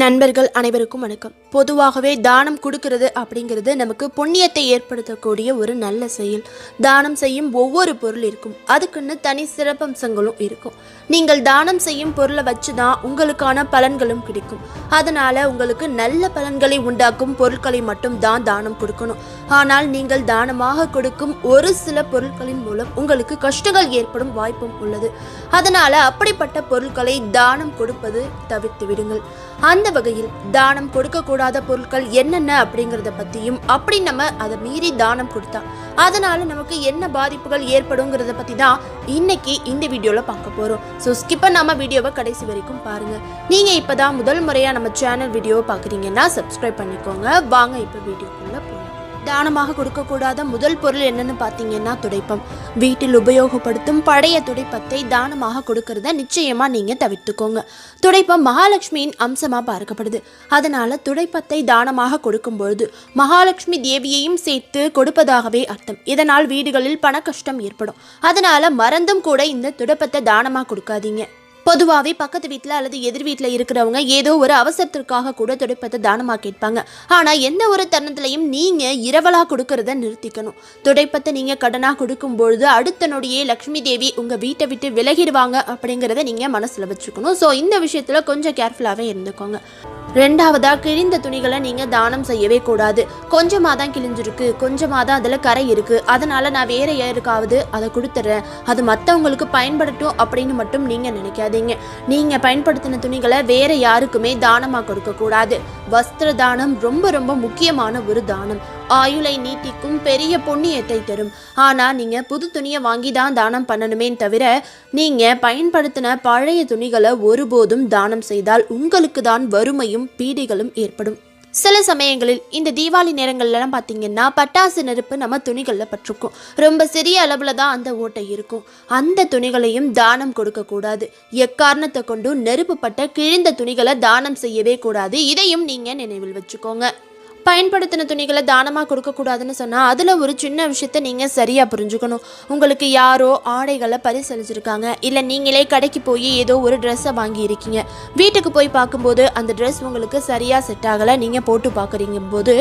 நண்பர்கள் அனைவருக்கும் வணக்கம். பொதுவாகவே தானம் கொடுக்கிறது அப்படிங்கிறது நமக்கு புண்ணியத்தை ஏற்படுத்தக்கூடிய ஒரு நல்ல செயல். தானம் செய்யும் ஒவ்வொரு பொருள் இருக்கும். அதுக்குன்னு தனி சிறப்பம்சங்களும் இருக்கும். நீங்கள் தானம் செய்யும் பொருளை வச்சு தான் உங்களுக்கான பலன்களும் கிடைக்கும். அதனால உங்களுக்கு நல்ல பலன்களை உண்டாக்கும் பொருட்களை மட்டும் தான் தானம் கொடுக்கணும். ஆனால் நீங்கள் தானமாக கொடுக்கும் ஒரு சில பொருட்களின் மூலம் உங்களுக்கு கஷ்டங்கள் ஏற்படும் வாய்ப்பும் உள்ளது. அதனால அப்படிப்பட்ட பொருட்களை தானம் கொடுப்பது தவிர்த்து விடுங்கள். அந்த வகையில் தானம் கொடுக்கக்கூடாத பொருட்கள் என்னென்ன அப்படிங்கிறத பற்றியும் அப்படி நம்ம அதை மீறி தானம் கொடுத்தா அதனால நமக்கு என்ன பாதிப்புகள் ஏற்படுங்கிறத பற்றி தான் இன்னைக்கு இந்த வீடியோவில் பார்க்க போகிறோம் ஸோ ஸ்கிப்பை நம்ம வீடியோவை கடைசி வரைக்கும் பாருங்க. நீங்கள் இப்போ தான் முதல் முறையாக நம்ம சேனல் வீடியோவை பார்க்குறீங்கன்னா சப்ஸ்கிரைப் பண்ணிக்கோங்க. வாங்க இப்போ வீடியோக்குள்ளே போகலாம் தானமாக கொடுக்கக்கூடாத முதல் பொருள் என்னன்னு பார்த்தீங்கன்னா துடைப்பம். வீட்டில் உபயோகப்படுத்தும் பழைய துடைப்பத்தை தானமாக கொடுக்கறத நிச்சயமாக நீங்கள் தவிர்த்துக்கோங்க. துடைப்பம் மகாலட்சுமியின் அம்சமாக பார்க்கப்படுது. அதனால் துடைப்பத்தை தானமாக கொடுக்கும் பொழுது மகாலட்சுமி தேவியையும் சேர்த்து கொடுப்பதாகவே அர்த்தம். இதனால் வீடுகளில் பண கஷ்டம் ஏற்படும். அதனால் மறந்தும் கூட இந்த துடைப்பத்தை தானமாக கொடுக்காதீங்க. பொதுவாகவே பக்கத்து வீட்டில் அல்லது எதிர் வீட்டில் இருக்கிறவங்க ஏதோ ஒரு அவசரத்திற்காக கூட துடைப்பத்தை தானமாக கேட்பாங்க. ஆனால் எந்த ஒரு தருணத்திலையும் நீங்கள் இரவலாக கொடுக்கறத நிறுத்திக்கணும். துடைப்பத்தை நீங்கள் கடனாக கொடுக்கும்பொழுது அடுத்த நொடியே லக்ஷ்மி தேவி உங்கள் வீட்டை விட்டு விலகிடுவாங்க அப்படிங்கிறத நீங்கள் மனசில் வச்சுக்கணும். ஸோ இந்த விஷயத்தில் கொஞ்சம் கேர்ஃபுல்லாகவே இருந்துக்கோங்க. ரெண்டாவதா கிழிந்த துணிகளை நீங்கள் தானம் செய்யவே கூடாது. கொஞ்சமாக தான் கிழிஞ்சிருக்கு கொஞ்சமாக தான் அதில் கரை இருக்குது அதனால நான் வேற யாருக்காவது அதை கொடுத்துட்றேன் அது மற்றவங்களுக்கு பயன்படட்டும் அப்படின்னு மட்டும் நீங்கள் நினைக்காதீங்க. நீங்கள் பயன்படுத்தின துணிகளை வேற யாருக்குமே தானமாக கொடுக்கக்கூடாது. வஸ்திர தானம் ரொம்ப ரொம்ப முக்கியமான ஒரு தானம். ஆயுளை நீட்டிக்கும் பெரிய புண்ணியத்தை தரும். ஆனால் நீங்கள் புது துணியை வாங்கி தான் தானம் பண்ணணுமே தவிர நீங்கள் பயன்படுத்தின பழைய துணிகளை ஒருபோதும் தானம் செய்தால் உங்களுக்கு தான் வறுமையும் பீடிகளும் ஏற்படும். சில சமயங்களில் இந்த தீபாவளி நேரங்கள்லாம் பார்த்தீங்கன்னா பட்டாசு நெருப்பு நம்ம துணிகளில் பட்டிருக்கும். ரொம்ப சிறிய அளவில் தான் அந்த ஓட்டை இருக்கும். அந்த துணிகளையும் தானம் கொடுக்கக்கூடாது எக்காரணத்தை கொண்டும் நெருப்புப்பட்ட கிழிந்த துணிகளை தானம் செய்யவே கூடாது. இதையும் நீங்கள் நினைவில் வச்சுக்கோங்க. பயன்படுத்தின துணிகளை தானமாக கொடுக்கக்கூடாதுன்னு சொன்னால் அதில் ஒரு சின்ன விஷயத்த நீங்கள் சரியாக புரிஞ்சுக்கணும். உங்களுக்கு யாரோ ஆடைகளை பரிசளிச்சிருக்காங்க. இல்லை நீங்களே கடைக்கு போய் ஏதோ ஒரு ட்ரெஸ்ஸை வாங்கியிருக்கீங்க. வீட்டுக்கு போய் பார்க்கும்போது அந்த ட்ரெஸ் உங்களுக்கு சரியாக செட் ஆகலை. நீங்கள் போட்டு பார்க்குறீங்க போது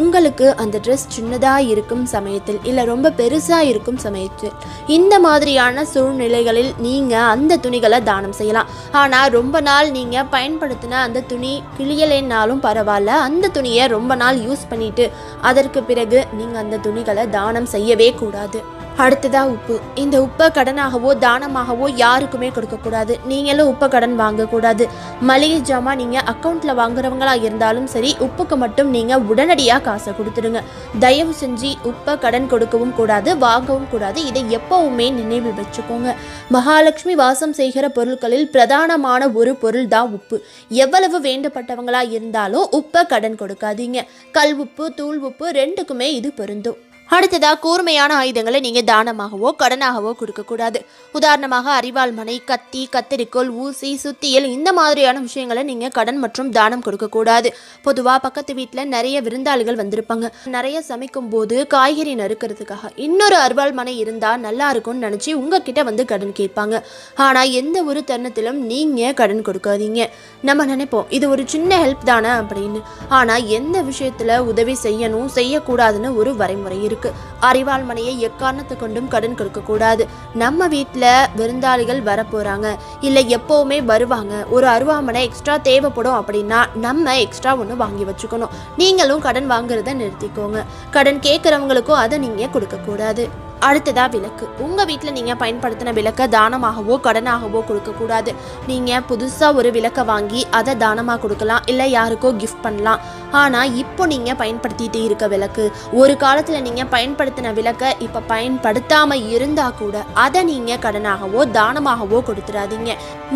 உங்களுக்கு அந்த ட்ரெஸ் சின்னதாக இருக்கும் சமயத்தில் இல்லை ரொம்ப பெருசாக இருக்கும் சமயத்தில் இந்த மாதிரியான சூழ்நிலைகளில் நீங்கள் அந்த துணிகளை தானம் செய்யலாம். ஆனால் ரொம்ப நாள் நீங்கள் பயன்படுத்தின அந்த துணி கிளியலைன்னாலும் பரவாயில்ல. அந்த துணியை ரொம்ப நாள் யூஸ் பண்ணிட்டு அதற்கு பிறகு நீங்கள் அந்த துணிகளை தானம் செய்யவே கூடாது. அடுத்ததா உப்பு. இந்த உப்பை கடனாகவோ தானமாகவோ யாருக்குமே கொடுக்கக்கூடாது நீங்களும் உப்பை கடன் வாங்கக்கூடாது மளிகை ஜாமான் நீங்கள் அக்கௌண்ட்டில் வாங்குறவங்களா இருந்தாலும் சரி உப்புக்கு மட்டும் நீங்கள் உடனடியாக காசை கொடுத்துடுங்க. தயவு செஞ்சு உப்பை கடன் கொடுக்கவும் கூடாது வாங்கவும் கூடாது. இதை எப்பவுமே நினைவில் வச்சுக்கோங்க. மகாலட்சுமி வாசம் செய்கிற பொருட்களில் பிரதானமான ஒரு பொருள் தான் உப்பு. எவ்வளவு வேண்டப்பட்டவங்களா இருந்தாலும் உப்பை கடன் கொடுக்காதீங்க. கல் உப்பு தூள் உப்பு ரெண்டுக்குமே இது பொருந்தும். அடுத்ததாக கூர்மையான ஆயுதங்களை நீங்கள் தானமாகவோ கடனாகவோ கொடுக்கக்கூடாது. உதாரணமாக அரிவாள் மனை கத்தி கத்தரிக்கோல் ஊசி சுத்தியல் இந்த மாதிரியான விஷயங்களை நீங்கள் கடன் மற்றும் தானம் கொடுக்கக்கூடாது. பொதுவாக பக்கத்து வீட்டில் நிறைய விருந்தாளிகள் வந்திருப்பாங்க. நிறைய சமைக்கும் போது காய்கறி நறுக்கிறதுக்காக இன்னொரு அரிவாள் மனை இருந்தா நல்லா இருக்கும்னு நினச்சி உங்ககிட்ட வந்து கடன் கேட்பாங்க. ஆனால் எந்த ஒரு தருணத்திலும் நீங்கள் கடன் கொடுக்காதீங்க. நம்ம நினைப்போம் இது ஒரு சின்ன ஹெல்ப் தானே அப்படின்னு. ஆனால் எந்த விஷயத்தில் உதவி செய்யணும் செய்யக்கூடாதுன்னு ஒரு வரைமுறை இருக்கு. அறிவாள் மனையை எக்காரணத்தை கொண்டும் கடன் கொடுக்கக்கூடாது நம்ம வீட்டில் விருந்தாளிகள் வரப்போகிறாங்க இல்லை எப்போவுமே வருவாங்க. ஒரு அருவாமனை எக்ஸ்ட்ரா தேவைப்படும் அப்படின்னா நம்ம எக்ஸ்ட்ரா ஒன்று வாங்கி வச்சுக்கணும். நீங்களும் கடன் வாங்குறத நிறுத்திக்கோங்க. கடன் கேட்குறவங்களுக்கும் அதை நீங்கள் கொடுக்கக்கூடாது. அடுத்ததா விளக்கு. உங்கள் வீட்டில் நீங்கள் பயன்படுத்தின விளக்கை தானமாகவோ கடனாகவோ கொடுக்கக்கூடாது. நீங்கள் புதுசாக ஒரு விளக்கை வாங்கி அதை தானமாக கொடுக்கலாம். இல்லை யாருக்கோ கிஃப்ட் பண்ணலாம். ஆனால் இப்போ நீங்கள் பயன்படுத்திட்டு இருக்க விளக்கு. ஒரு காலத்தில் நீங்கள் பயன்படுத்தின விளக்கை இப்போ பயன்படுத்தாமல் இருந்தால் கூட அதை நீங்கள் கடனாகவோ தானமாகவோ கொடுத்துடாதீங்க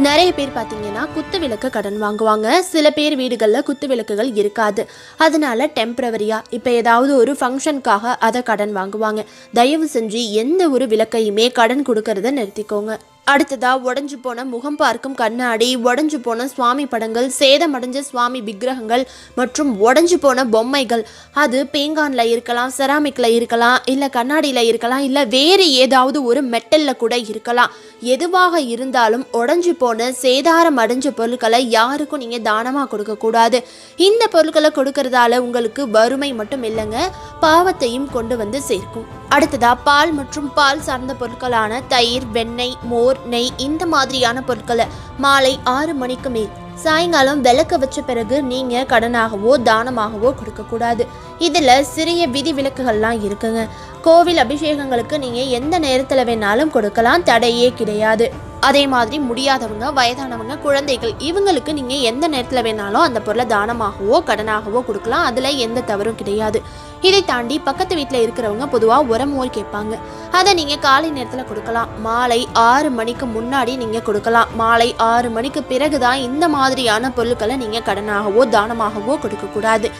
நிறைய பேர் பார்த்தீங்கன்னா குத்து விளக்கு கடன் வாங்குவாங்க. சில பேர் வீடுகளில் குத்து விளக்குகள் இருக்காது. அதனால டெம்பரவரியா இப்போ ஏதாவது ஒரு ஃபங்க்ஷனுக்காக அதை கடன் வாங்குவாங்க. தயவு செஞ்சு எந்த ஒரு விளக்கையுமே கடன் கொடுக்கறத நிறுத்திக்கோங்க. அடுத்ததா உடஞ்சு போன முகம் பார்க்கும் கண்ணாடி உடஞ்சு போன சுவாமி படங்கள் சேதமடைஞ்ச சுவாமி விக்கிரகங்கள் மற்றும் உடஞ்சு போன பொம்மைகள். அது பேங்கான்ல இருக்கலாம் செராமிக்ல இருக்கலாம் இல்லை கண்ணாடியில் இருக்கலாம் இல்லை வேறு ஏதாவது ஒரு மெட்டல்ல கூட இருக்கலாம். எதுவாக இருந்தாலும் உடஞ்சு போன சேதாரம் அடைஞ்ச பொருட்களை யாருக்கும் நீங்கள் தானமாக கொடுக்கக்கூடாது. இந்த பொருட்களை கொடுக்கறதால உங்களுக்கு வறுமை மட்டும் இல்லைங்க பாவத்தையும் கொண்டு வந்து சேர்க்கும். அடுத்ததா பால் மற்றும் பால் சார்ந்த பொருட்களான தயிர் வெண்ணெய் மோர் நெய் இந்த மாதிரியான பொருட்களை மாலை ஆறு மணிக்கு மேல் சாயங்காலம் விளக்க வச்ச பிறகு நீங்க கடனாகவோ தானமாகவோ கொடுக்கக்கூடாது. இதுல சிறிய விதி விலக்குகள்லாம் இருக்குங்க. கோவில் அபிஷேகங்களுக்கு நீங்க எந்த நேரத்துல வேணாலும் கொடுக்கலாம் தடையே கிடையாது. அதே மாதிரி முடியாதவங்க வயதானவங்க குழந்தைகள் இவங்களுக்கு நீங்கள் எந்த நேரத்தில் வேணாலும் அந்த பொருளை தானமாகவோ கடனாகவோ கொடுக்கலாம். அதில் எந்த தவறும் கிடையாது. இதை தாண்டி பக்கத்து வீட்டில் இருக்கிறவங்க பொதுவாக உரமோர் கேட்பாங்க. அதை நீங்கள் காலை நேரத்தில் கொடுக்கலாம். மாலை ஆறு மணிக்கு முன்னாடி நீங்கள் கொடுக்கலாம். மாலை ஆறு மணிக்கு பிறகு தான் இந்த மாதிரியான பொருட்களை நீங்கள் கடனாகவோ தானமாகவோ கொடுக்கக்கூடாது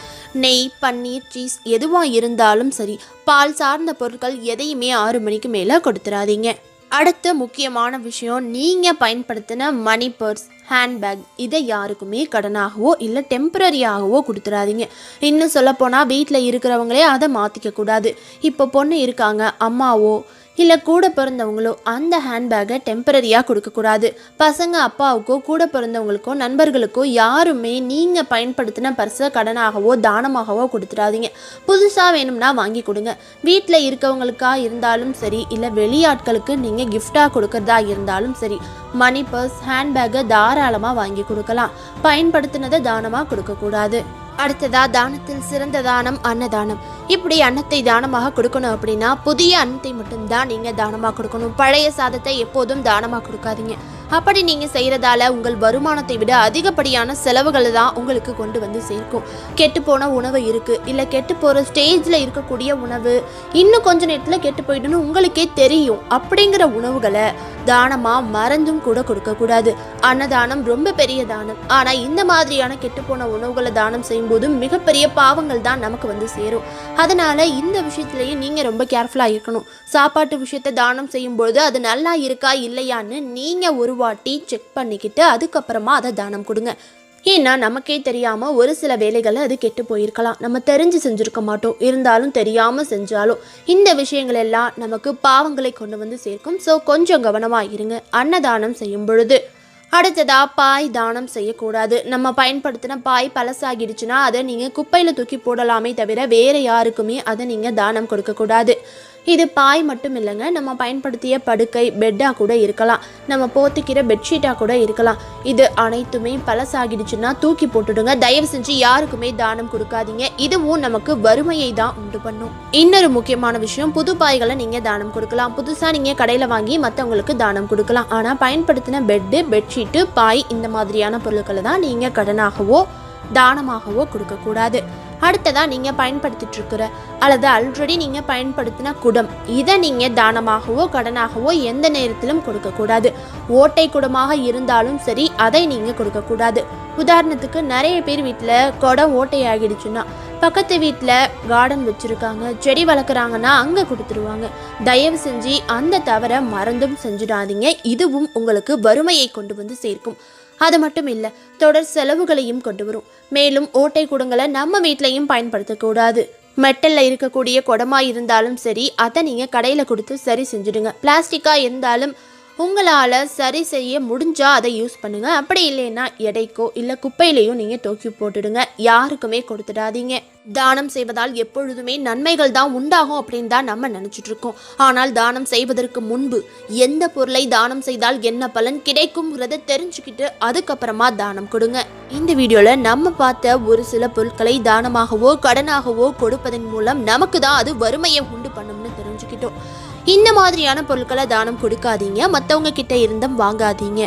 நெய் பன்னீர் சீஸ் எதுவாக இருந்தாலும் சரி பால் சார்ந்த பொருட்கள் எதையுமே ஆறு மணிக்கு மேலே கொடுத்துடாதீங்க அடுத்த முக்கியமான விஷயம் நீங்கள் பயன்படுத்தின மணி பர்ஸ் ஹேண்ட்பேக் இதை யாருக்குமே கடனாகவோ இல்லை டெம்பரரியாகவோ கொடுத்துடாதீங்க இன்னும் சொல்லப்போனால் வீட்டில் இருக்கிறவங்களே அதை மாற்றிக்க கூடாது. இப்போ பொண்ணு இருக்காங்க அம்மாவோ இல்லை கூட பிறந்தவங்களோ அந்த ஹேண்ட்பேக்கை டெம்பரரியாக கொடுக்கக்கூடாது பசங்க அப்பாவுக்கோ கூட பிறந்தவங்களுக்கோ நண்பர்களுக்கோ யாருமே நீங்கள் பயன்படுத்தின பர்ஸை கடனாகவோ தானமாகவோ கொடுத்துடாதீங்க. புதுசாக வேணும்னா வாங்கி கொடுங்க. வீட்டில் இருக்கவங்களுக்கா இருந்தாலும் சரி இல்லை வெளியாட்களுக்கு நீங்கள் கிஃப்டாக கொடுக்கறதா இருந்தாலும் சரி மணி பர்ஸ் ஹேண்ட்பேக்கை தாராளமாக வாங்கி கொடுக்கலாம். பயன்படுத்தினதை தானமாக கொடுக்கக்கூடாது அடுத்ததா தானத்தில் சிறந்த தானம் அன்னதானம். இப்படி அன்னத்தை தானமாக கொடுக்கணும் அப்படின்னா புதிய அன்னத்தை மட்டும்தான் நீங்க தானமாக கொடுக்கணும். பழைய சாதத்தை எப்போதும் தானமாக கொடுக்காதீங்க. அப்படி நீங்க செய்யறதால உங்கள் வருமானத்தை விட அதிகப்படியான செலவுகளை தான் உங்களுக்கு கொண்டு வந்து சேர்க்கும். கெட்டு போன உணவு இருக்கு. இல்ல கெட்டு போற ஸ்டேஜ்ல இருக்கக்கூடிய உணவு இன்னும் கொஞ்ச நேரத்துல கெட்டு போயிடுன்னு உங்களுக்கே தெரியும். அப்படிங்கிற உணவுகளை தானமா மறந்தும் கூட கொடுக்க கூடாது. அன்னதானம் ரொம்ப பெரிய தானம். ஆனா இந்த மாதிரியான கெட்டு போன உணவுகளை தானம் செய்யும்போது மிகப்பெரிய பாவங்கள் தான் நமக்கு வந்து சேரும். அதனால இந்த விஷயத்துலயும் நீங்க ரொம்ப கேர்ஃபுல்லா இருக்கணும். சாப்பாட்டு விஷயத்தை தானம் செய்யும்போது அது நல்லா இருக்கா இல்லையான்னு நீங்க ஒரு வாட்டி செக் பண்ணிக்கிட்டு அதுக்கப்புறமா அதை தானம் கொடுங்க. ஏன்னா நமக்கே தெரியாமல் ஒரு சில வேலைகளை அது கெட்டு போயிருக்கலாம். நம்ம தெரிஞ்சு செஞ்சுருக்க மாட்டோம். இருந்தாலும் தெரியாமல் செஞ்சாலும் இந்த விஷயங்கள் எல்லாம் நமக்கு பாவங்களை கொண்டு வந்து சேர்க்கும். ஸோ கொஞ்சம் கவனமாக இருங்க. அன்னதானம் செய்யும் பொழுது. அடுத்ததா பாய் தானம் செய்யக்கூடாது. நம்ம பயன்படுத்தின பாய் பழசாகிடுச்சுன்னா அதை நீங்கள் குப்பையில் தூக்கி போடலாமே தவிர வேறு யாருக்குமே அதை நீங்கள் தானம் கொடுக்கக்கூடாது. இது பாய் மட்டும் இல்லைங்க நம்ம பயன்படுத்திய படுக்கை பெட்டாக கூட இருக்கலாம். நம்ம போத்திக்கிற பெட்ஷீட்டாக கூட இருக்கலாம். இது அனைத்துமே பழசாகிடுச்சுன்னா தூக்கி போட்டுடுங்க. தயவு செஞ்சு யாருக்குமே தானம் கொடுக்காதீங்க. இதுவும் நமக்கு வறுமையை தான் உண்டு பண்ணும். இன்னொரு முக்கியமான விஷயம் புது பாய்களை நீங்கள் தானம் கொடுக்கலாம். புதுசாக நீங்கள் கடையில் வாங்கி மற்றவங்களுக்கு தானம் கொடுக்கலாம். ஆனால் பயன்படுத்தின பெட்டு பெட்ஷீட்டு பாய் இந்த மாதிரியான பொருட்களை தான் நீங்கள் கடனாகவோ தானமாகவோ கொடுக்கக்கூடாது. அடுத்ததாக நீங்கள் பயன்படுத்திட்டு இருக்கிற அல்லது ஆல்ரெடி நீங்கள் பயன்படுத்தின குடம். இதை நீங்கள் தானமாகவோ கடனாகவோ எந்த நேரத்திலும் கொடுக்கக்கூடாது. ஓட்டை குடமாக இருந்தாலும் சரி அதை நீங்கள் கொடுக்கக்கூடாது. உதாரணத்துக்கு நிறைய பேர் வீட்டில் குடம் ஓட்டை ஆகிடுச்சுன்னா பக்கத்து வீட்டில் கார்டன் வச்சுருக்காங்க செடி வளர்க்குறாங்கன்னா அங்கே கொடுத்துருவாங்க. தயவு செஞ்சு அந்த தவறை மறந்தும் செஞ்சிடாதீங்க. இதுவும் உங்களுக்கு வறுமையை கொண்டு வந்து சேர்க்கும். அது மட்டும் இல்லை தொடர் செலவுகளையும் கொண்டு வரும். மேலும் ஓட்டை குடங்களை நம்ம வீட்லையும் பயன்படுத்தக்கூடாது மெட்டலில் இருக்கக்கூடிய குடமா இருந்தாலும் சரி அதை நீங்கள் கடையில் கொடுத்து சரி செஞ்சுடுங்க. பிளாஸ்டிக்காக இருந்தாலும் உங்களால் சரி செய்ய முடிஞ்சால் அதை யூஸ் பண்ணுங்கள் அப்படி இல்லைன்னா எடைக்கோ இல்லை குப்பையிலையோ நீங்கள் தூக்கி போட்டுடுங்க. யாருக்குமே கொடுத்துடாதீங்க. தானம் செய்வதால் எப்பொழுதுமே நன்மைகள் தான் உண்டாகும் அப்படின்னு தான் நம்ம நினச்சிட்டு இருக்கோம். ஆனால் தானம் செய்வதற்கு முன்பு எந்த பொருளை தானம் செய்தால் என்ன பலன் கிடைக்குங்கிறத தெரிஞ்சுக்கிட்டு அதுக்கப்புறமா தானம் கொடுங்க. இந்த வீடியோவில் நம்ம பார்த்த ஒரு சில பொருட்களை தானமாகவோ கடனாகவோ கொடுப்பதன் மூலம் நமக்கு தான் அது வறுமையை உண்டு பண்ணும்னு தெரிஞ்சுக்கிட்டோம். இந்த மாதிரியான பொருட்களை தானம் கொடுக்காதீங்க. மற்றவங்க கிட்ட இருந்தும் வாங்காதீங்க.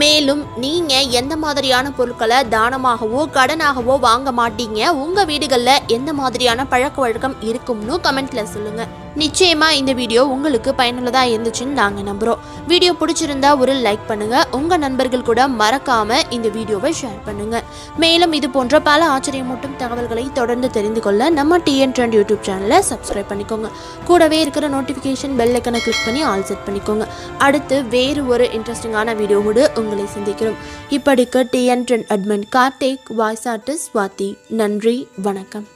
மேலும் நீங்க எந்த மாதிரியான பொருட்களை தானமாகவோ கடனாகவோ வாங்க மாட்டீங்க. உங்க வீடுகளில் எந்த மாதிரியான பழக்க வழக்கம் இருக்கும்னு கமெண்ட்ல சொல்லுங்க. நிச்சயமாக இந்த வீடியோ உங்களுக்கு பயனுள்ளதாக இருந்துச்சுன்னு நாங்கள் நம்புகிறோம் வீடியோ பிடிச்சிருந்தா ஒரு லைக் பண்ணுங்கள் உங்கள் நண்பர்கள் கூட மறக்காமல் இந்த வீடியோவை ஷேர் பண்ணுங்கள் மேலும் இது போன்ற பல ஆச்சரியமூட்டும் தகவல்களை தொடர்ந்து தெரிந்து கொள்ள நம்ம டிஎன் ட்ரெண்ட் யூடியூப் சேனலை சப்ஸ்கிரைப் பண்ணிக்கோங்க. கூடவே இருக்கிற நோட்டிஃபிகேஷன் பெல் ஐக்கனை கிளிக் பண்ணி ஆல் செட் பண்ணிக்கோங்க. அடுத்து வேறு ஒரு இன்ட்ரெஸ்டிங்கான வீடியோவோடு உங்களை சந்திக்கிறோம். இப்படிக்கு TN trend admin Karthik voice artist Swathi நன்றி வணக்கம்.